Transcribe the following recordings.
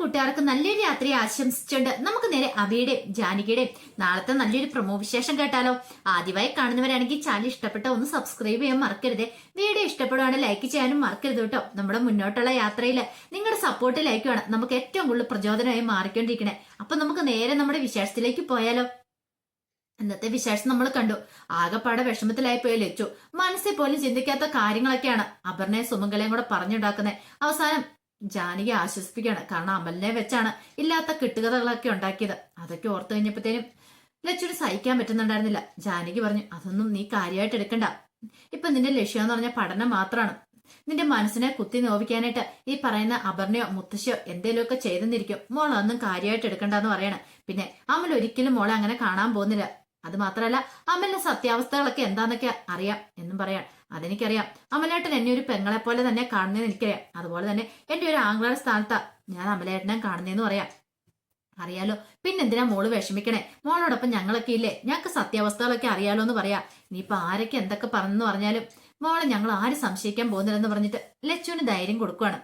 കൂട്ടുകാർക്ക് നല്ലൊരു യാത്ര ആശംസിച്ചുകൊണ്ട് നമുക്ക് നേരെ അബിയുടെയും ജാനകിയുടെയും. നാളത്തെ നല്ലൊരു പ്രമോ വിശേഷം കേട്ടാലോ? ആദ്യമായി കാണുന്നവരാണെങ്കിൽ ചാനൽ ഇഷ്ടപ്പെട്ട ഒന്ന് സബ്സ്ക്രൈബ് ചെയ്യാൻ മറക്കരുത്. വീഡിയോ ഇഷ്ടപ്പെടുവാണെങ്കിൽ ലൈക്ക് ചെയ്യാനും മറക്കരുത് കേട്ടോ. നമ്മുടെ മുന്നോട്ടുള്ള യാത്രയിൽ നിങ്ങളുടെ സപ്പോർട്ട് ലൈക്കുമാണ് നമുക്ക് ഏറ്റവും കൂടുതൽ പ്രചോദനമായി മാറിക്കൊണ്ടിരിക്കണേ. അപ്പൊ നമുക്ക് നേരെ നമ്മുടെ വിശേഷത്തിലേക്ക് പോയാലോ? ഇന്നത്തെ വിശേഷം നമ്മൾ കണ്ടു. ആകെപ്പാടെ വിഷമത്തിലായി പോയി ലച്ചു. മനസ്സിൽ പോലും ചിന്തിക്കാത്ത കാര്യങ്ങളൊക്കെയാണ് അപർണയും സുമംഗലയും കൂടെ പറഞ്ഞുണ്ടാക്കുന്നത് അവസാനം ജാനകി ആശ്വസിപ്പിക്കുകയാണ്. കാരണം അമലിനെ വെച്ചാണ് ഇല്ലാത്ത കെട്ടുകഥകളൊക്കെ ഉണ്ടാക്കിയത്. അതൊക്കെ ഓർത്തു കഴിഞ്ഞപ്പോഴത്തേനും ലച്ചുവിന് സഹിക്കാൻ പറ്റുന്നുണ്ടായിരുന്നില്ല. ജാനകി പറഞ്ഞു അതൊന്നും നീ കാര്യമായിട്ട് എടുക്കണ്ട. ഇപ്പൊ നിന്റെ ലക്ഷ്യം എന്ന് പറഞ്ഞ പഠനം മാത്രമാണ്. നിന്റെ മനസ്സിനെ കുത്തി നോവിക്കാനായിട്ട് ഈ പറയുന്ന അപർണയോ മുത്തശ്ശിയോ എന്തേലുമൊക്കെ ചെയ്തെന്നിരിക്കും. മോൾ അതൊന്നും കാര്യമായിട്ട് എടുക്കണ്ടെന്ന് പറയണം. പിന്നെ അമൽ ഒരിക്കലും മോളെ അങ്ങനെ കാണാൻ പോകുന്നില്ല. അത് മാത്രമല്ല അമലിന്റെ സത്യാവസ്ഥകളൊക്കെ എന്താന്നൊക്കെ അറിയാം എന്നും പറയാം അതെനിക്കറിയാം. അമലേട്ടൻ എന്നെ ഒരു പെങ്ങളെ പോലെ തന്നെ കാണുന്നതെന്ന് എനിക്കറിയാം. അതുപോലെ തന്നെ എന്റെ ഒരു ആംഗ്ലയുടെ സ്ഥാനത്താ ഞാൻ അമലേട്ടനെ കാണുന്നതെന്ന് പറയാം. അറിയാലോ പിന്നെന്തിനാ മോൾ വിഷമിക്കണേ? മോളോടൊപ്പം ഞങ്ങളൊക്കെ ഇല്ലേ? ഞങ്ങൾക്ക് സത്യാവസ്ഥകളൊക്കെ അറിയാലോ എന്ന് പറയാ. ഇനിയിപ്പൊ ആരൊക്കെ എന്തൊക്കെ പറഞ്ഞെന്ന് പറഞ്ഞാലും മോളെ ഞങ്ങൾ ആര് സംശയിക്കാൻ പോകുന്നില്ലെന്ന് പറഞ്ഞിട്ട് ലച്ചുവിന് ധൈര്യം കൊടുക്കുവാണ്.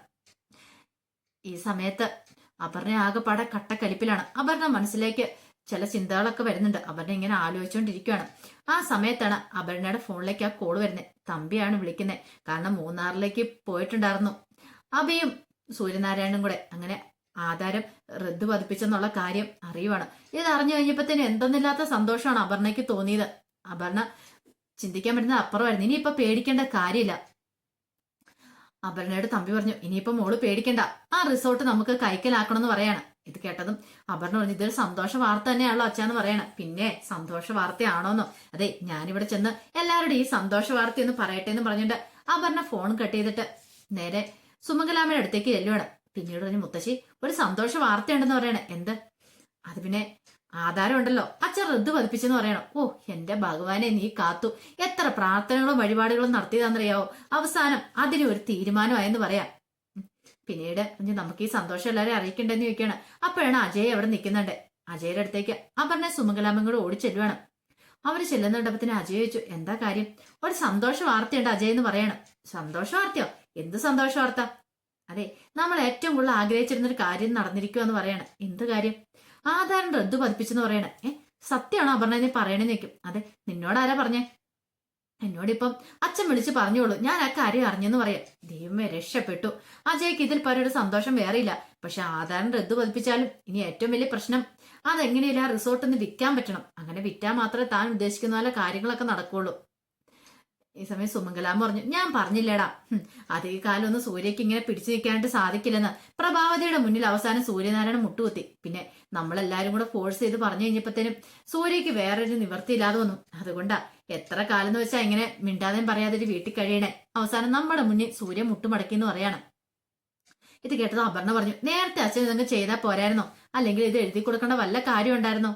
ഈ സമയത്ത് അപർണ ആകെപ്പാടെ കട്ടക്കലിപ്പിലാണ്. അപർണ മനസ്സിലേക്ക് ചില ചിന്തകളൊക്കെ വരുന്നുണ്ട്. അപർണ ഇങ്ങനെ ആലോചിച്ചുകൊണ്ടിരിക്കുകയാണ് ആ സമയത്താണ് അപർണയുടെ ഫോണിലേക്ക് ആ കോൾ വരുന്നത് തമ്പിയാണ് വിളിക്കുന്നത് കാരണം മൂന്നാറിലേക്ക് പോയിട്ടുണ്ടായിരുന്നു. അബിയും സൂര്യനാരായണനും കൂടെ അങ്ങനെ ആധാരം റദ്ദ് പതിപ്പിച്ചെന്നുള്ള കാര്യം അറിയുവാണ്. ഇത് അറിഞ്ഞു കഴിഞ്ഞപ്പോഴത്തേനും എന്തെന്നില്ലാത്ത സന്തോഷമാണ് അപർണയ്ക്ക് തോന്നിയത്. അപർണ ചിന്തിക്കാൻ പറ്റുന്ന അപ്പുറമായിരുന്നു. ഇനിയിപ്പൊ പേടിക്കേണ്ട കാര്യമില്ല. അപർണയുടെ തമ്പി പറഞ്ഞു ഇനിയിപ്പോ മോൾ പേടിക്കണ്ട. ആ റിസോർട്ട് നമുക്ക് കൈക്കലാക്കണം എന്ന് പറയാണ്. ഇത് കേട്ടതും അപർണ പറഞ്ഞു ഇതൊരു സന്തോഷ വാർത്ത തന്നെയാണല്ലോ അച്ഛാന്ന് പറയണേ. പിന്നെ സന്തോഷ വാർത്തയാണോന്നോ? അതെ ഞാനിവിടെ ചെന്ന് എല്ലാവരുടെയും ഈ സന്തോഷ വാർത്ത ഒന്ന് പറയട്ടെ എന്ന് പറഞ്ഞിട്ട് അപർണ ഫോൺ കട്ട് ചെയ്തിട്ട് നേരെ സുമംഗലാമയുടെ അടുത്തേക്ക് ചെല്ലുവാണ്. പിന്നീട് പറഞ്ഞു മുത്തശ്ശി ഒരു സന്തോഷ വാർത്തയുണ്ടെന്ന് പറയണേ. എന്ത്? അത് പിന്നെ ആധാരം ഉണ്ടല്ലോ അച്ഛൻ റദ്ദ് പതിപ്പിച്ചെന്ന് പറയണം. ഓ എന്റെ ഭഗവാനെ നീ കാത്തു. എത്ര പ്രാർത്ഥനകളും വഴിപാടുകളും നടത്തിയതാണെന്നറിയാവോ? അവസാനം അതിന് ഒരു തീരുമാനമായെന്ന് പറയാം. പിന്നീട് ഇനി നമുക്ക് ഈ സന്തോഷം എല്ലാവരും അറിയിക്കണ്ടെന്ന് ചോദിക്കുകയാണ്. അപ്പോഴാണ് അജയ് അവിടെ നിൽക്കുന്നുണ്ട്. അജയുടെ അടുത്തേക്ക് അപർണ സുമംഗലാമം കൂടെ ഓടി ചെല്ലുവാണ്. അവർ ചെല്ലുന്നുണ്ടപ്പത്തിന് അജയ് ചോദിച്ചു എന്താ കാര്യം? ഒരു സന്തോഷ വാർത്തയുണ്ട് അജയ് എന്ന് പറയണം. സന്തോഷ വാർത്തയോ? എന്ത് സന്തോഷ വാർത്ത? അതെ നമ്മൾ ഏറ്റവും കൂടുതൽ ആഗ്രഹിച്ചിരുന്ന ഒരു കാര്യം നടന്നിരിക്കുക എന്ന് പറയണം. എന്ത് കാര്യം? ആധാരം റദ്ദു പതിപ്പിച്ചെന്ന് പറയണേ. ഏഹ് സത്യമാണോ അപർണ നീ പറയണെന്ന് നിൽക്കും അതെ നിന്നോട് ആരാ പറഞ്ഞേ? എന്നോടിപ്പം അച്ഛൻ വിളിച്ച് പറഞ്ഞോളൂ. ഞാൻ ആ കാര്യം അറിഞ്ഞെന്ന് പറയാം. ദൈവമേ രക്ഷപ്പെട്ടു. അജയ്ക്ക് ഇതിൽ പരയുടെ സന്തോഷം വേറെയില്ല. പക്ഷെ ആധാരം റദ്ദു പതിപ്പിച്ചാലും ഇനി ഏറ്റവും വലിയ പ്രശ്നം അതെങ്ങനെയില്ല റിസോർട്ടിന് വിൽക്കാൻ പറ്റണം. അങ്ങനെ വിറ്റാൽ മാത്രമേ താൻ ഉദ്ദേശിക്കുന്ന പോലെ കാര്യങ്ങളൊക്കെ നടക്കുള്ളൂ. ഈ സമയം സുമംഗലാം പറഞ്ഞു ഞാൻ പറഞ്ഞില്ലടാ അധിക കാലം ഒന്നും സൂര്യക്ക് ഇങ്ങനെ പിടിച്ചു നിൽക്കാനായിട്ട് സാധിക്കില്ലെന്ന്. പ്രഭാവതിയുടെ മുന്നിൽ അവസാനം സൂര്യനാരായണ മുട്ടുകുത്തി. പിന്നെ നമ്മളെല്ലാരും കൂടെ ഫോഴ്സ് ചെയ്ത് പറഞ്ഞു കഴിഞ്ഞപ്പോഴത്തേനും സൂര്യക്ക് വേറൊരു നിവർത്തിയില്ലാതെ വന്നു. അതുകൊണ്ടാ എത്ര കാലം എന്ന് വെച്ചാൽ ഇങ്ങനെ മിണ്ടാതെ പറയാതെ ഒരു വീട്ടിൽ കഴിയണേ. അവസാനം നമ്മുടെ മുന്നിൽ സൂര്യ മുട്ടുമടക്കി എന്ന് പറയാണ്. ഇത് കേട്ടത് അപർണ പറഞ്ഞു നേരത്തെ അച്ഛൻ ഇതൊക്കെ ചെയ്താൽ പോരായിരുന്നോ? അല്ലെങ്കിൽ ഇത് എഴുതി കൊടുക്കേണ്ട വല്ല കാര്യം ഉണ്ടായിരുന്നോ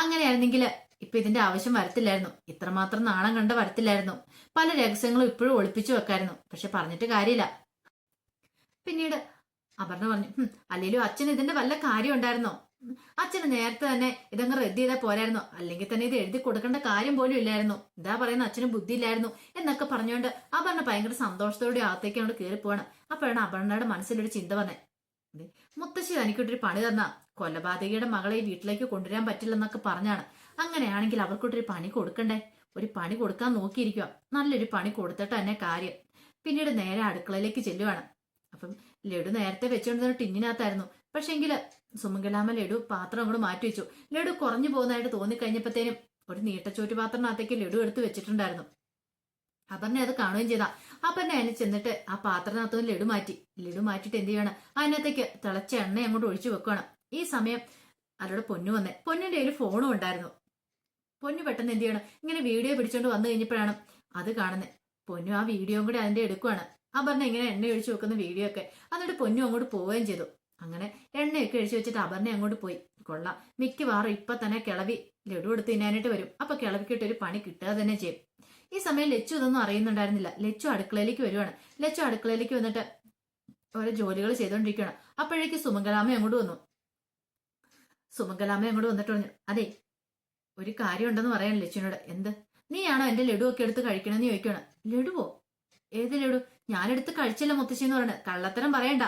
അങ്ങനെയായിരുന്നെങ്കിൽ ഇപ്പൊ ഇതിന്റെ ആവശ്യം വരത്തില്ലായിരുന്നു. ഇത്രമാത്രം നാണം കണ്ട് വരത്തില്ലായിരുന്നു. പല രഹസ്യങ്ങളും ഇപ്പോഴും ഒളിപ്പിച്ചു വെക്കായിരുന്നു. പക്ഷെ പറഞ്ഞിട്ട് കാര്യമില്ല. പിന്നീട് അപർണ പറഞ്ഞു അല്ലെങ്കിലും അച്ഛൻ ഇതിന്റെ വല്ല കാര്യം ഉണ്ടായിരുന്നോ അച്ഛന് നേരത്തെ തന്നെ ഇതങ്ങ് റെഡി ചെയ്താൽ പോരായിരുന്നോ. അല്ലെങ്കിൽ തന്നെ ഇത് എഴുതി കൊടുക്കേണ്ട കാര്യം പോലും ഇല്ലായിരുന്നു. ഇതാ പറയുന്ന അച്ഛന് ബുദ്ധി ഇല്ലായിരുന്നു എന്നൊക്കെ പറഞ്ഞുകൊണ്ട് അപർണ ഭയങ്കര സന്തോഷത്തോടെ അകത്തേക്ക് അങ്ങോട്ട് കയറി പോവാണ്. അപ്പോഴാണ് അപർണയുടെ മനസ്സിലൊരു ചിന്ത വന്നേ. മുത്തശ്ശി തനിക്കൊട്ടൊരു പണി തന്ന. കൊലപാതകയുടെ മകളെ ഈ വീട്ടിലേക്ക് കൊണ്ടുവരാൻ പറ്റില്ലെന്നൊക്കെ പറഞ്ഞാണ്. അങ്ങനെയാണെങ്കിൽ അവർക്കൊട്ടൊരു പണി കൊടുക്കണ്ടേ? ഒരു പണി കൊടുക്കാൻ നോക്കിയിരിക്കുക നല്ലൊരു പണി കൊടുത്തിട്ട് തന്നെ കാര്യം. പിന്നീട് നേരെ അടുക്കളയിലേക്ക് ചെല്ലുവാണ്. അപ്പം ലഡു നേരത്തെ വെച്ചുകൊണ്ടിരുന്ന ടിന്നിനകത്തായിരുന്നു. പക്ഷെങ്കിൽ സുമംഗലാമ ലഡു പാത്രം അങ്ങോട്ട് മാറ്റി വെച്ചു. ലഡു കുറഞ്ഞു പോകുന്നതായിട്ട് തോന്നിക്കഴിഞ്ഞപ്പോഴത്തേനും ഒരു നീട്ടച്ചോറ്റ് പാത്രത്തിനകത്തേക്ക് ലഡു എടുത്ത് വെച്ചിട്ടുണ്ടായിരുന്നു. അപർണ അത് കാണുകയും ചെയ്താ. അപർണ അതിന് ചെന്നിട്ട് ആ പാത്രത്തിനകത്ത് ലഡു മാറ്റി. ലഡു മാറ്റിയിട്ട് എന്ത് ചെയ്യണം? അതിനകത്തേക്ക് തിളച്ച എണ്ണ അങ്ങോട്ട് ഒഴിച്ചു വെക്കണം ഈ സമയം അവരുടെ പൊന്നു വന്നേ. പൊന്നിന്റെ ഒരു ഫോണും ഉണ്ടായിരുന്നു. പൊന്നു പെട്ടെന്ന് എന്ത് ചെയ്യണം? ഇങ്ങനെ വീഡിയോ പിടിച്ചോണ്ട് വന്നു കഴിഞ്ഞപ്പോഴാണ് അത് കാണുന്നത് പൊന്നു ആ വീഡിയോ കൂടി അതിന്റെ എടുക്കുവാണ്. ആ പറഞ്ഞ ഇങ്ങനെ എണ്ണ ഒഴിച്ചു വെക്കുന്ന വീഡിയോ ഒക്കെ. എന്നിട്ട് പൊന്നു അങ്ങോട്ട് പോവുകയും ചെയ്തു. അങ്ങനെ എണ്ണയൊക്കെ ഒഴിച്ചു വെച്ചിട്ട് അപർണ അങ്ങോട്ട് പോയി. കൊള്ളാം. മിക്കവാറും ഇപ്പൊ തന്നെ കിളവി ലഡു എടുത്ത് തിന്നാനായിട്ട് വരും. അപ്പൊ കിളവിക്കിട്ട് ഒരു പണി കിട്ടുക തന്നെ ചെയ്യും. ഈ സമയം ലച്ചു ഇതൊന്നും അറിയുന്നുണ്ടായിരുന്നില്ല. ലച്ചു അടുക്കളയിലേക്ക് വരുവാണ്. ലച്ചു അടുക്കളയിലേക്ക് വന്നിട്ട് ഓരോ ജോലികൾ ചെയ്തുകൊണ്ടിരിക്കുകയാണ് അപ്പോഴേക്ക് സുമംഗലാമ്മ അങ്ങോട്ട് വന്നു. സുമംഗലാമ്മ അങ്ങോട്ട് വന്നിട്ട് പറഞ്ഞു അതെ ഒരു കാര്യം ഉണ്ടെന്ന് പറയാൻ ലച്ചുവിനോട് എന്ത്? നീയാണോ എന്റെ ലഡു ഒക്കെ എടുത്ത് കഴിക്കണമെന്ന് ചോദിക്കണം ലഡുവോ? ഏത് ലഡു? ഞാനെടുത്ത് കഴിച്ചില്ല മുത്തശ്ശി എന്ന് പറയുന്നത് കള്ളത്തരം പറയണ്ട.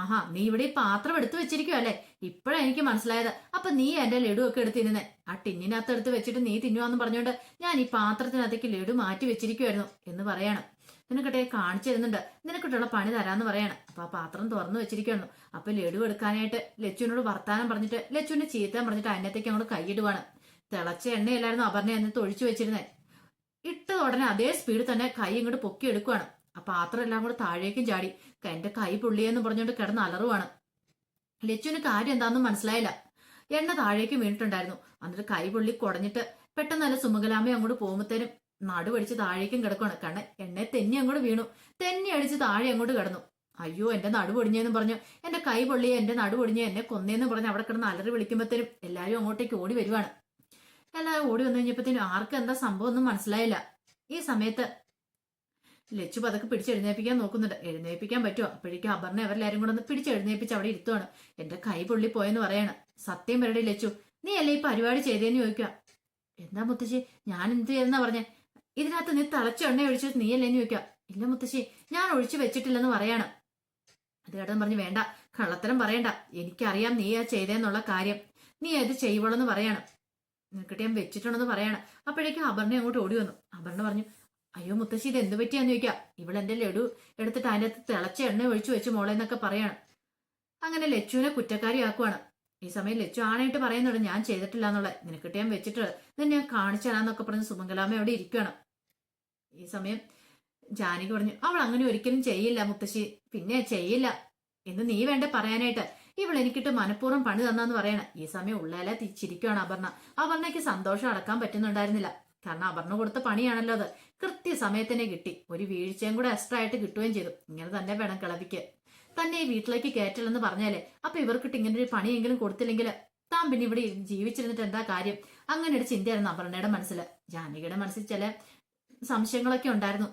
ആഹാ നീ ഇവിടെ ഈ പാത്രം എടുത്തു വെച്ചിരിക്കുവോ അല്ലേ? ഇപ്പഴാ എനിക്ക് മനസ്സിലായത്. അപ്പൊ നീ എന്റെ ലഡു ഒക്കെ എടുത്തിരുന്നേ? ആ ടിന്നിനകത്ത് എടുത്ത് വെച്ചിട്ട് നീ തിന്നുവാന്ന് പറഞ്ഞുകൊണ്ട് ഞാൻ ഈ പാത്രത്തിനകത്തേക്ക് ലഡു മാറ്റി വെച്ചിരിക്കുവായിരുന്നു എന്ന് പറയണം. നിനക്കിട്ടെ കാണിച്ചു തരുന്നുണ്ട്. നിനക്കിട്ടുള്ള പണി തരാന്ന് പറയാണ്. അപ്പൊ ആ പാത്രം തുറന്നു വെച്ചിരിക്കുന്നു അപ്പൊ ലഡു എടുക്കാനായിട്ട് ലച്ചുവിനോട് വർത്താനം പറഞ്ഞിട്ട് ലച്ചുവിന്റെ ചീത്ത പറഞ്ഞിട്ട് അതിനകത്തേക്ക് അങ്ങോട്ട് കൈയിടുവാണ്. തിളച്ച എണ്ണയിലായിരുന്നു അപർണ എന്നിട്ട് ഒഴിച്ചു വെച്ചിരുന്നത് ഇട്ട ഉടനെ അതേ സ്പീഡിൽ തന്നെ കൈ ഇങ്ങോട്ട് പൊക്കി എടുക്കുവാണ്. ആ പാത്രം എല്ലാം കൂടെ താഴേക്കും ചാടി. എന്റെ കൈ പുള്ളിയെന്ന് പറഞ്ഞുകൊണ്ട് കിടന്ന് അലറുവാണ്. ലച്ചുവിന് കാര്യം എന്താണെന്നും മനസ്സിലായില്ല. എണ്ണ താഴേക്ക് വീണിട്ടുണ്ടായിരുന്നു. എന്നിട്ട് കൈ പുള്ളി കുടഞ്ഞിട്ട് പെട്ടെന്ന് നല്ല സുമകലാമയെ അങ്ങോട്ട് പോകുമ്പോഴത്തേനും നടുവടിച്ച് താഴേക്കും കിടക്കുവാണ്. കണ്ണ് എണ്ണ തെന്നി അങ്ങോട്ട് വീണു. തെന്നി അടിച്ച് താഴെ അങ്ങോട്ട് കിടന്നു. അയ്യോ എന്റെ നടു പൊടിഞ്ഞെന്ന് പറഞ്ഞു എന്റെ കൈ പൊള്ളിയെ എന്റെ നടു പൊടിഞ്ഞ് എന്നെ കൊന്നേന്ന് പറഞ്ഞ് അവിടെ കിടന്ന് അലറി വിളിക്കുമ്പോഴത്തേനും എല്ലാവരും അങ്ങോട്ടേക്ക് ഓടി വരുവാണ്. എല്ലാവരും ഓടി വന്നു കഴിഞ്ഞപ്പോഴത്തേനും ആർക്കും എന്താ സംഭവം ഒന്നും മനസ്സിലായില്ല. ഈ സമയത്ത് ലച്ചു പതൊക്കെ പിടിച്ചെഴുന്നേപ്പിക്കാൻ നോക്കുന്നുണ്ട്. എഴുന്നേപ്പിക്കാൻ പറ്റുമോ? അപ്പോഴേക്കും അപർണ അവരെല്ലാരും കൂടെ ഒന്ന് പിടിച്ചെഴുന്നേപ്പിച്ച് അവിടെ ഇരുത്തുവാണ്. എന്റെ കൈ പൊള്ളി പോയെന്ന് പറയാണ്. സത്യം വരടി ലച്ചു നീ അല്ലേ ഈ പരിപാടി ചെയ്തേന്ന് ചോദിക്കുക? എന്താ മുത്തശ്ശി ഞാൻ എന്ത് ചെയ്തെന്നാ പറഞ്ഞേ? ഇതിനകത്ത് നീ തിളച്ച എണ്ണ ഒഴിച്ചു നീ അല്ലേന്ന് ചോദിക്കുക? ഇല്ല മുത്തശ്ശി ഞാൻ ഒഴിച്ചു വെച്ചിട്ടില്ലെന്ന് പറയാണ്. അത് കേട്ടെന്ന് പറഞ്ഞു വേണ്ട കള്ളത്തരം പറയണ്ട. എനിക്കറിയാം നീ ആ ചെയ്തേന്നുള്ള കാര്യം. നീ അത് ചെയ്യുവോളെന്ന് പറയാണ്. നിനക്കിട്ട് ഞാൻ വെച്ചിട്ടുണ്ടെന്ന് പറയാണ്. അപ്പോഴേക്കും അപർണ അങ്ങോട്ട് ഓടി വന്നു. അപർണ പറഞ്ഞു അയ്യോ മുത്തശ്ശി ഇത് എന്ത് പറ്റിയാന്ന് ചോദിക്കാം. ഇവളെന്റെ ലഡു എടുത്തിട്ട് അതിന്റെ അകത്ത് തിളച്ച എണ്ണ ഒഴിച്ചു വെച്ച് മോളെ എന്നൊക്കെ പറയാണ്. അങ്ങനെ ലച്ചുവിനെ കുറ്റക്കാരിയാക്കുവാണ്. ഈ സമയം ലച്ചു ആണായിട്ട് പറയുന്നുണ്ട് ഞാൻ ചെയ്തിട്ടില്ല എന്നുള്ളത്. നിനക്കിട്ട് ഞാൻ വെച്ചിട്ടുള്ളത്. ഇത് ഞാൻ കാണിച്ചു തരാന്നൊക്കെ പറഞ്ഞ് സുമംഗലാമ്മ അവിടെ ഇരിക്കുകയാണ് ഈ സമയം ജാനകി പറഞ്ഞു അവൾ അങ്ങനെ ഒരിക്കലും ചെയ്യില്ല മുത്തശ്ശി. പിന്നെ ചെയ്യില്ല. എന്ന് നീ വേണ്ട പറയാനായിട്ട്. ഇവൾ എനിക്കിട്ട് മനഃപൂർവം പണി തന്നാന്ന് പറയണ. ഈ സമയം ഉള്ളാലെ തിരിച്ചിരിക്കുകയാണ് അപർണ. അപർണയ്ക്ക് സന്തോഷം അടക്കാൻ പറ്റുന്നുണ്ടായിരുന്നില്ല. കാരണം അപർണ കൊടുത്ത പണിയാണല്ലോ അത്. കൃത്യസമയത്തിനെ കിട്ടി. ഒരു വീഴ്ചയും കൂടെ എക്സ്ട്രാ ആയിട്ട് കിട്ടുകയും ചെയ്തു. ഇങ്ങനെ തന്നെ വേണം കിളവിക്ക്. തന്നെ ഈ വീട്ടിലേക്ക് കയറ്റില്ലെന്ന് പറഞ്ഞാലേ അപ്പൊ ഇവർക്കിട്ട് ഇങ്ങനെ ഒരു പണിയെങ്കിലും കൊടുത്തില്ലെങ്കിൽ താൻ പിന്നെ ഇവിടെ ജീവിച്ചിരുന്നിട്ട് എന്താ കാര്യം? അങ്ങനെ ഒരു ചിന്തയായിരുന്നു അപർണയുടെ മനസ്സിൽ ജാനകിയുടെ മനസ്സിൽ ചില സംശയങ്ങളൊക്കെ ഉണ്ടായിരുന്നു.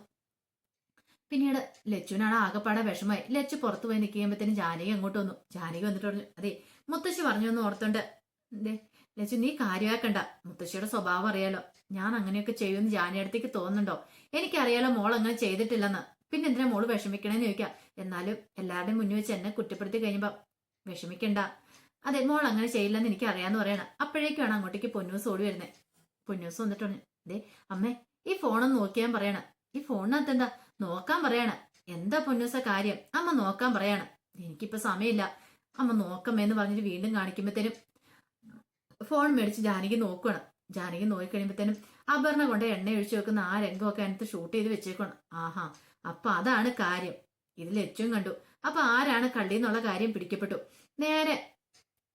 പിന്നീട് ലച്ചുവിനാണ് ആകെപ്പാടെ വിഷമമായി. ലച്ചു പുറത്തു പോയി നിൽക്കുമ്പോഴത്തേനും ജാനകി അങ്ങോട്ട് വന്നു. ജാനകി വന്നിട്ട് പറഞ്ഞു അതെ മുത്തശ്ശി പറഞ്ഞു എന്ന് ഓർത്തുണ്ട്. എന്തേ ലച്ചു നീ കാര്യമാക്കണ്ട. മുത്തശ്ശിയുടെ സ്വഭാവം അറിയാലോ. ഞാൻ അങ്ങനെയൊക്കെ ചെയ്യുമെന്ന് ജാനിയടുത്തേക്ക് തോന്നുന്നുണ്ടോ? എനിക്കറിയാലോ മോൾ അങ്ങനെ ചെയ്തിട്ടില്ലെന്ന്. പിന്നെ എന്തിനാ മോൾ വിഷമിക്കണേന്ന് ചോദിക്കാം. എന്നാലും എല്ലാവരുടെയും മുന്നിൽ വെച്ച് എന്നെ കുറ്റപ്പെടുത്തി കഴിയുമ്പോ വിഷമിക്കണ്ട. അതെ മോൾ അങ്ങനെ ചെയ്യില്ലെന്ന് എനിക്ക് അറിയാന്ന് പറയണം അപ്പോഴേക്കാണ് അങ്ങോട്ടേക്ക് പൊന്നൂസ് ഓടി വരുന്നത് പൊന്നൂസ് വന്നിട്ട് പറഞ്ഞു ദേ അമ്മേ ഈ ഫോണൊന്ന് നോക്കിയാൻ പറയണം. ഈ ഫോണിനകത്ത് എന്താ നോക്കാൻ പറയാണ്. എന്താ പൊന്നൂസ കാര്യം? അമ്മ നോക്കാൻ പറയാണ്. എനിക്കിപ്പോ സമയമില്ല. അമ്മ നോക്കമ്മെന്ന് പറഞ്ഞിട്ട് വീണ്ടും കാണിക്കുമ്പോഴത്തേനും ഫോൺ മേടിച്ച് ജാനകി നോക്കുകയാണ് ജാനകി നോക്കി കഴിയുമ്പോഴത്തേനും അപർണ കൊണ്ട് എണ്ണ ഒഴിച്ചു വെക്കുന്ന ആ രംഗമൊക്കെ അതിനകത്ത് ഷൂട്ട് ചെയ്ത് വെച്ചേക്കണം ആഹാ അപ്പൊ അതാണ് കാര്യം. ഇത് ലച്ചും കണ്ടു. അപ്പൊ ആരാണ് കള്ളി എന്നുള്ള കാര്യം പിടിക്കപ്പെട്ടു. നേരെ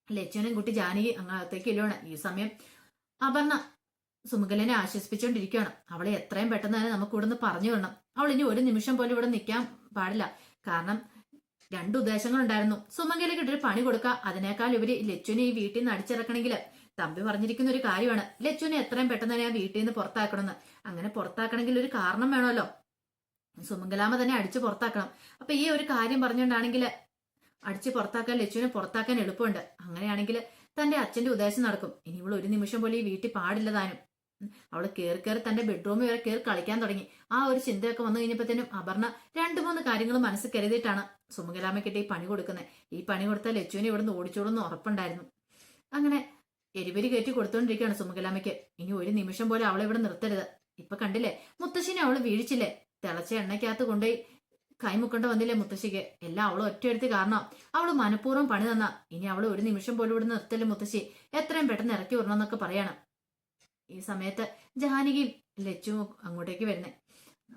ലച്ചുവിനും കുട്ടി ജാനകി അങ്ങത്തേക്ക് ഇല്ലോണ്. ഈ സമയം അപർണ സുമുഖലിനെ ആശ്വസിപ്പിച്ചുകൊണ്ടിരിക്കുകയാണ് അവളെ എത്രയും പെട്ടെന്ന് തന്നെ നമുക്ക് ഇവിടുന്ന് പറഞ്ഞു വിടണം. അവൾ ഇനി ഒരു നിമിഷം പോലും ഇവിടെ നിൽക്കാൻ പാടില്ല. കാരണം രണ്ട് ഉദ്ദേശങ്ങൾ ഉണ്ടായിരുന്നു സുമംഗലയ്ക്ക് ഇട്ടൊരു പണി കൊടുക്കുക അതിനേക്കാൾ ഇവർ ലച്ചുവിനെ ഈ വീട്ടിൽ നിന്ന് അടിച്ചിറക്കണമെങ്കിൽ തമ്പി പറഞ്ഞിരിക്കുന്ന ഒരു കാര്യമാണ്. ലച്ചുവിനെ എത്രയും പെട്ടെന്ന് തന്നെ ആ വീട്ടിൽ നിന്ന് പുറത്താക്കണമെന്ന്. അങ്ങനെ പുറത്താക്കണമെങ്കിൽ ഒരു കാരണം വേണമല്ലോ. സുമംഗലാമ തന്നെ അടിച്ചു പുറത്താക്കണം. അപ്പൊ ഈ ഒരു കാര്യം പറഞ്ഞുകൊണ്ടാണെങ്കിൽ അടിച്ച് പുറത്താക്കാൻ ലച്ചുവിനെ പുറത്താക്കാൻ എളുപ്പമുണ്ട്. അങ്ങനെയാണെങ്കിൽ തന്റെ അച്ഛന്റെ ഉദ്ദേശം നടക്കും. ഇനി ഇവൾ ഒരു നിമിഷം പോലും ഈ വീട്ടിൽ പാടില്ല താനും. അവൾ കയറി കയറി തന്റെ ബെഡ്റൂമിൽ വരെ കയറി കളിക്കാൻ തുടങ്ങി. ആ ഒരു ചിന്തയൊക്കെ വന്നു കഴിഞ്ഞപ്പോഴത്തേനും അപർണ രണ്ടു മൂന്ന് കാര്യങ്ങൾ മനസ്സിൽ കരുതിയിട്ടാണ് സുമംഗലാമയ്ക്കിട്ട് ഈ പണി കൊടുക്കുന്നത് ഈ പണി കൊടുത്താൽ ലച്ചുവിനെ ഇവിടുന്ന് ഓടിച്ചോളൂന്ന് ഉറപ്പുണ്ടായിരുന്നു. അങ്ങനെ എരിവരി കയറ്റി കൊടുത്തോണ്ടിരിക്കുകയാണ് സുമഗലാമയ്ക്ക് ഇനി ഒരു നിമിഷം പോലെ അവളെ ഇവിടെ നിർത്തരുത്. ഇപ്പൊ കണ്ടില്ലേ മുത്തശ്ശിനെ അവൾ വീഴിച്ചില്ലേ? തിളച്ച എണ്ണയ്ക്കകത്ത് കൊണ്ടുപോയി കൈമുക്കൊണ്ട് വന്നില്ലേ മുത്തശ്ശിക്ക്? എല്ലാം അവൾ ഒറ്റയെടുത്ത് കാരണം അവൾ മനഃപൂർവം പണി തന്ന. ഇനി അവൾ ഒരു നിമിഷം പോലും ഇവിടെ നിർത്തല്ലേ മുത്തശ്ശി. എത്രയും പെട്ടെന്ന് ഇറക്കി വിടണമെന്നൊക്കെ പറയണം. ഈ സമയത്ത് ജാനകിയും ലച്ചു അങ്ങോട്ടേക്ക് വരുന്നേ.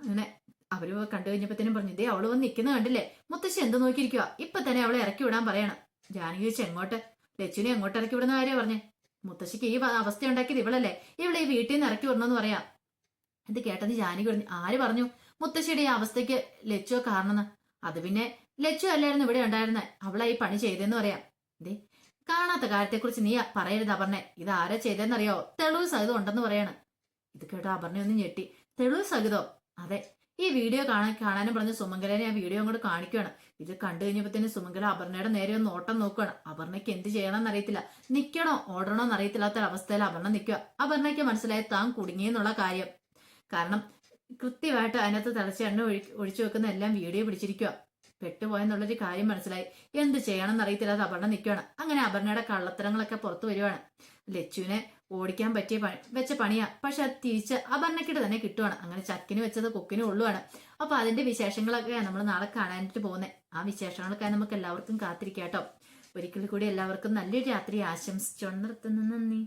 അങ്ങനെ അവർ കണ്ടു കഴിഞ്ഞപ്പോഴത്തേനും പറഞ്ഞു ഇതേ അവൾ വന്ന് നിൽക്കുന്ന കണ്ടില്ലേ? മുത്തശ്ശി എന്ത് നോക്കിയിരിക്കുക ഇപ്പൊ തന്നെ അവളെ ഇറക്കി വിടാൻ പറയണം. ജാനകി ചോദിച്ചു എങ്ങോട്ട്? ലച്ചുവിനെ എങ്ങോട്ട് ഇറക്കി വിടുന്ന കാര്യം പറഞ്ഞു മുത്തശ്ശിക്ക് ഈ അവസ്ഥ ഉണ്ടാക്കിയത് ഇവളല്ലേ? ഇവളെ ഈ വീട്ടിൽ നിന്ന് ഇറക്കി വിടണമെന്ന് പറയാം. ഇത് കേട്ടത് ജാനകി പറഞ്ഞു ആര് പറഞ്ഞു? മുത്തശ്ശിയുടെ ഈ അവസ്ഥയ്ക്ക് ലച്ചു കാരണമെന്ന്. അത് പിന്നെ ലച്ചു അല്ലായിരുന്നു ഇവിടെ ഉണ്ടായിരുന്നെ. അവളാ ഈ പണി ചെയ്തെന്ന് പറയാം. ദേ കാണാത്ത കാര്യത്തെക്കുറിച്ച് നീ പറയരുത് അപർണെ. ഇത് ആരാ ചെയ്തെന്നറിയോ തെളിവ് സഹിതം ഉണ്ടെന്ന് പറയാണ്. ഇത് കേട്ടോ അപർണ ഒന്ന് ഞെട്ടി. തെളിവ് സഹിതോ? അതെ. ഈ വീഡിയോ കാണാൻ കാണാനും പറഞ്ഞ സുമംഗലനെ ആ വീഡിയോ അങ്ങോട്ട് കാണിക്കുകയാണ് ഇത് കണ്ടു കഴിഞ്ഞപ്പോഴത്തേനും സുമംഗല അപർണയുടെ നേരെ ഒന്ന് ഓട്ടം നോക്കുകയാണ് അപർണയ്ക്ക് എന്ത് ചെയ്യണമെന്ന് അറിയത്തില്ല നിക്കണോ ഓടണോ എന്നറിയത്തില്ലാത്ത അവസ്ഥയിൽ അപർണ നിൽക്കുക. അപർണയ്ക്ക് മനസ്സിലായി താൻ കുടുങ്ങിയെന്നുള്ള കാര്യം. കാരണം കൃത്യമായിട്ട് അതിനകത്ത് തിളച്ച എണ്ണ ഒഴി ഒഴിച്ചു വെക്കുന്ന എല്ലാം വീഡിയോ പിടിച്ചിരിക്കുക പെട്ടുപോയെന്നുള്ളൊരു കാര്യം മനസ്സിലായി. എന്ത് ചെയ്യണം എന്നറിയത്തില്ലാതെ അപർണ നിൽക്കുകയാണ് അങ്ങനെ അപർണയുടെ കള്ളത്തരങ്ങളൊക്കെ പുറത്തു വരുവാണ്. ലച്ചുവിനെ ഓടിക്കാൻ പറ്റിയ പണി വെച്ച പണിയാ. പക്ഷെ അത് തിരിച്ച് അപർണക്കിട്ട് തന്നെ കിട്ടുവാണ്. അങ്ങനെ ചക്കിന് വെച്ചത് കൊക്കിന് ഉള്ളുവാണ് അപ്പൊ അതിന്റെ വിശേഷങ്ങളൊക്കെ നമ്മൾ നാളെ കാണാനായിട്ട് പോകുന്നത് ആ വിശേഷങ്ങളൊക്കെ നമുക്ക് എല്ലാവർക്കും കാത്തിരിക്കാം കേട്ടോ. ഒരിക്കൽ കൂടി എല്ലാവർക്കും നല്ലൊരു രാത്രി ആശംസിച്ചോണ്ട് നിർത്തുന്നു. നന്ദി.